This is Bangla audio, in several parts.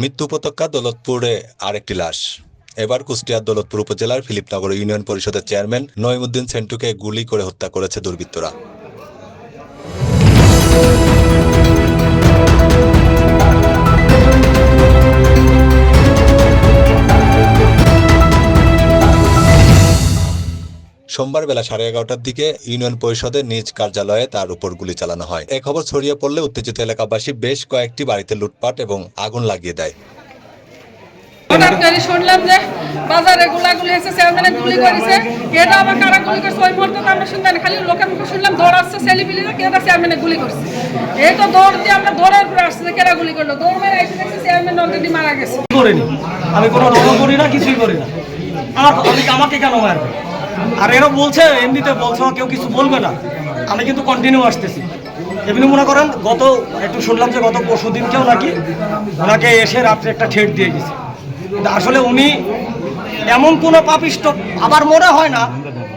মৃত্যু উপত্যকা দৌলতপুরে আরেকটি লাশ। এবার কুষ্টিয়ার দৌলতপুর উপজেলার ফিলিপনগর ইউনিয়ন পরিষদের চেয়ারম্যান নইমুদ্দিন সেন্টুকে গুলি করে হত্যা করেছে দুর্বৃত্তরা। সোমবার বেলা সাড়ে এগারোটার দিকে ইউনিয়ন পরিষদের নিজ কার্যালয়ে তার উপর গুলি চালানো হয়। এ খবর ছড়িয়ে পড়লে উত্তেজিত এলাকাবাসী বেশ কয়েকটি বাড়িতে লুটপাট এবং আগুন লাগিয়ে দেয়। হঠাৎ করে শুনলাম যে বাজারে গোলাগুলি হয়েছে চেয়ারম্যানে গুলি করেছে। এটা আবার কারা গুলি করছে? ওই মুহূর্তে তো আমরা শুনলাম খালি লোকের মুখে শুনলাম দৌড়াচ্ছে ছেলেপিলিরা কেটা চেয়ারম্যানে গুলি করছে। এই তো দৌড় দিয়ে আমরা দৌড়ের উপরে আসছে যে কেরা গুলি করল। দৌড় মেরে এসে দেখছি চেয়ারম্যান অলরেডি মারা গেছে। করিনি আমি কোনো রকম করি না কিছুই করি না। আমার আমাকে কেন মারবে? আর এরা বলছে এমনিতে বলছে কেউ কিছু বলবে না। আমি কিন্তু কন্টিনিউ আসতেছি। এমনি মনে করেন গত একটু শুনলাম যে গত পরশু দিনকেও নাকি ওনাকে এসে রাত্রে একটা ঠেট দিয়ে গেছে। কিন্তু আসলে উনি এমন কোনো পাপিষ্ট আবার মনে হয় না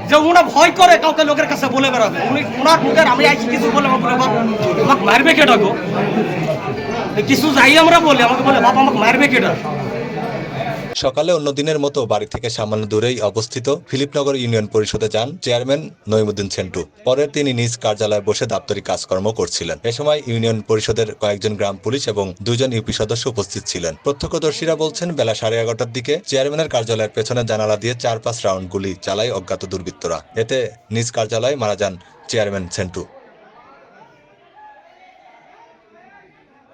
যে উনি ভয় করে কাউকে লোকের কাছে বলে বেড়াবে। উনি ওনার মুখের আমি আইছি কিছু বলে বলে, "বাপ, আমাকে মারবে কেটা গো কিছু যাই আমরা বলি আমাকে বলে বাপ আমাকে মারবে কেটা সকালে অন্য দিনের মতো বাড়ি থেকে সামান্য দূরেই অবস্থিত ফিলিপনগর ইউনিয়ন পরিষদে যান চেয়ারম্যান নইমুদ্দিন সেন্টু। পরে তিনি নিজ কার্যালয়ে বসে দাপ্তরিক কাজকর্ম করছিলেন। এ সময় ইউনিয়ন পরিষদের কয়েকজন গ্রাম পুলিশ এবং দুজন ইউপি সদস্য উপস্থিত ছিলেন। প্রত্যক্ষদর্শীরা বলছেন, বেলা সাড়ে এগারোটার দিকে চেয়ারম্যানের কার্যালয়ের পেছনে জানালা দিয়ে চার পাঁচ রাউন্ড গুলি চালায় অজ্ঞাত দুর্বৃত্তরা। এতে নিজ কার্যালয়ে মারা যান চেয়ারম্যান সেন্টু আর এক চৌকিদার এক চৌকিদার আর দুই মেম্বারের ভিতরে ছিল আর আমি এই জায়গায় ছিলাম হ্যাঁ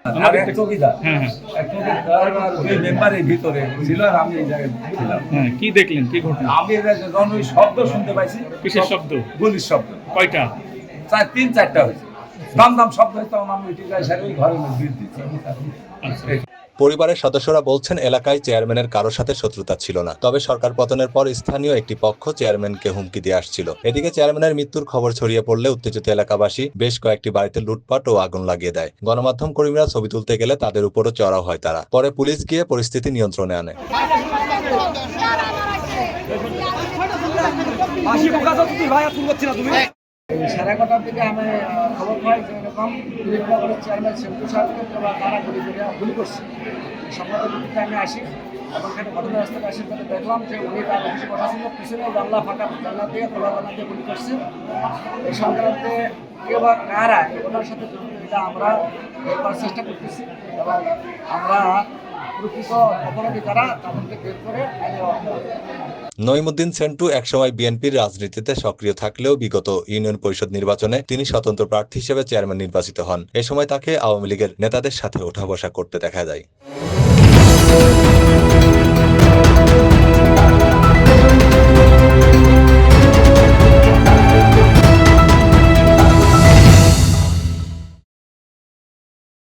কি দেখলেন কি ঘটনা? আমি শব্দ শুনতে পাইছি কিসের শব্দ? গুলির শব্দ। কয়টা? চার তিন চারটা হয়েছে। দাম দাম শব্দ হয়েছে তখন আমি ঘরে যাই সারি পরিবারের সদস্যরা বলছেন এলাকায় চেয়ারম্যানের কারোর সাথে শত্রুতা ছিল না। তবে সরকার পতনের পর স্থানীয় একটি পক্ষ চেয়ারম্যানকে হুমকি দিয়ে আসছিল। এদিকে চেয়ারম্যানের মৃত্যুর খবর ছড়িয়ে পড়লে উত্তেজিত এলাকাবাসী বেশ কয়েকটি বাড়িতে লুটপাট ও আগুন লাগিয়ে দেয়। গণমাধ্যম কর্মীরা ছবি তুলতে গেলে তাদের উপরও চড়াও হয় তারা। পরে পুলিশ গিয়ে পরিস্থিতি নিয়ন্ত্রণে আনে। দিকে আমি খবর পাই যে এরকম ফিলিপনগরের চেয়ারম্যান সেন্টু সাহেবকে ওরা তারা গুলি করে গুলি করছে। সংবাদের আমি আসি এখানে ঘটনাস্থলে আসি তাহলে দেখলাম যে উনি তার অফিসে কথা ছিল পিছনে দিয়ে খোলা জানলা দিয়ে গুলি এই সংক্রান্তে কেউ বা ওনার সাথে এটা আমরা চেষ্টা করতেছি এবং আমরা প্রকৃত অপরাধী যারা, তাদেরকে বের করে। নইমুদ্দিন সেন্টু একসময় বিএনপির রাজনীতিতে সক্রিয় থাকলেও বিগত ইউনিয়ন পরিষদ নির্বাচনে তিনি স্বতন্ত্র প্রার্থী হিসেবে চেয়ারম্যান নির্বাচিত হন। এ সময় তাকে আওয়ামী লীগের নেতাদের সাথে ওঠা বসা করতে দেখা যায়।